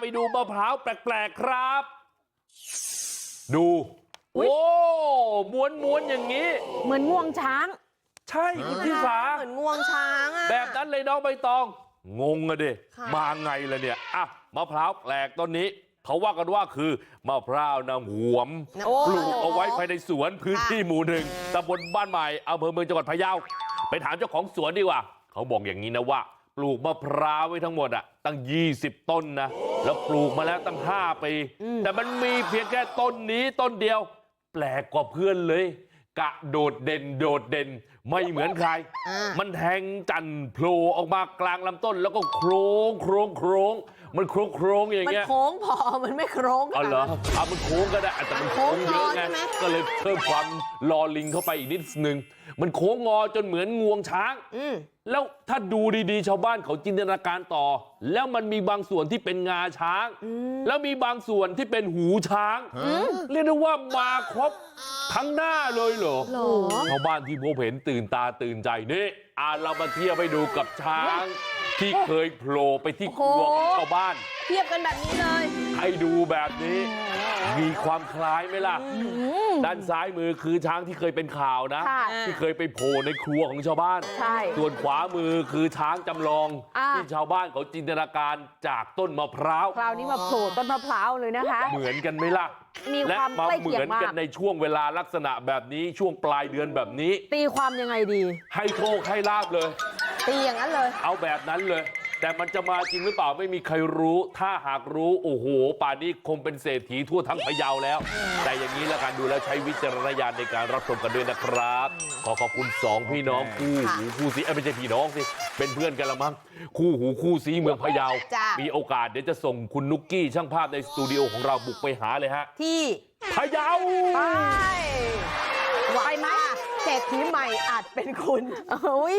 ไปดูมะพร้าวแปลกๆครับดูโอ้ม้วนม้วนๆอย่างนี้เหมือนงวงช้างใช่คุณพี่สาเหมือนงวงช้างอะแบบนั้นเลยน้องใบตองงงอะดิค่ะมาไงล่ะเนี่ยอะมะพร้าวแปลกต้นนี้เขาว่ากันว่าคือมะพร้าวน้ำหวมโอ้ปลูกเอาไว้ภายในสวนพื้นที่หมู่หนึ่งตำบลบ้านใหม่อำเภอเมืองจังหวัดพะเยาไปถามเจ้าของสวนดีกว่าเขาบอกอย่างนี้นะว่าปลูกมะพร้าวไว้ทั้งหมดอะตั้ง20ต้นนะ แล้วปลูกมาแล้วตั้ง5ปีแต่มันมีเพียงแค่ต้นนี้ต้นเดียวแปลกกว่าเพื่อนเลยกะโดดเด่นโดดเด่นไม่เหมือนใครอ่ามันแทงจันทร์โผล่ออกมากลางลำต้นแล้วก็โครงโครงโครง มันโครงโครงอย่างมันเงี้ยโค้งพอมันไม่โค้งอ๋อเหรออะมันโค้งก็ได้แต่มันโค้งเยอะไงโค้งงอใช่ไหมก็เลยเพิ่มความรอลิงเข้าไปอีกนิดนึงมันโค้งงอจนเหมือนงวงช้างอืมแล้วถ้าดูดีๆชาวบ้านเขาจินตนาการต่อ แล้วมันมีบางส่วนที่เป็นงาช้าง แล้วมีบางส่วนที่เป็นหูช้าง เรียกได้ว่ามาครบทั้งหน้าเลยเหรอหรอชาวบ้านที่พบเห็นตื่นตาตื่นใจนี่อ่าเรามาเทียบไปดูกับช้าง ที่เคยโผล่ไปที่ครัวของชาวบ้านเทียบกันแบบนี้เลยให้ดูแบบนี้มีความคล้ายไหมล่ะด้านซ้ายมือคือช้างที่เคยเป็นข่าวนะค่ะที่เคยไปโผล่ในครัวของชาวบ้านใช่ส่วนขวามือคือช้างจำลองอ่าที่ชาวบ้านเขาจินตนาการจากต้นมะพร้าวคราวนี้มาโผล่ต้นมะพร้าวเลยนะคะ เหมือนกันไหมล่ะมีและความมาใกล้เหมืเคียองนมากักนในช่วงเวลาลักษณะแบบนี้ช่วงปลายเดือนแบบนี้ ตีความยังไงดี ให้โชคให้ลาบเลย ตีอย่างนั้นเลยเอาแบบนั้นเลย แต่มันจะมาจริงหรือเปล่าไม่มีใครรู้ ถ้าหากรู้โอ้โหป่านนี้คงเป็นเศรษฐีทั่วทั้งพะเยาแล้ว แต่อย่างนี้ละกันดูแล้วใช้วิจารณญาณในการรับชมกันด้วยนะครับ ขอขอบคุณสองพี่น้องคู่หูคู่ซีเอ้ยไม่ใช่พี่น้องสิเป็นเพื่อนกันละมั้งคู่หูคู่ซีเมืองพะเยา จ้ะ มีโอกาสเดี๋ยวจะส่งคุณนุกกี้ช่างภาพในสตูดิโอของเราบุกไปหาเลยฮะที่พะเยา ไปไปไหมเศรษฐีใหม่อาจเป็นคุณ โอ้ย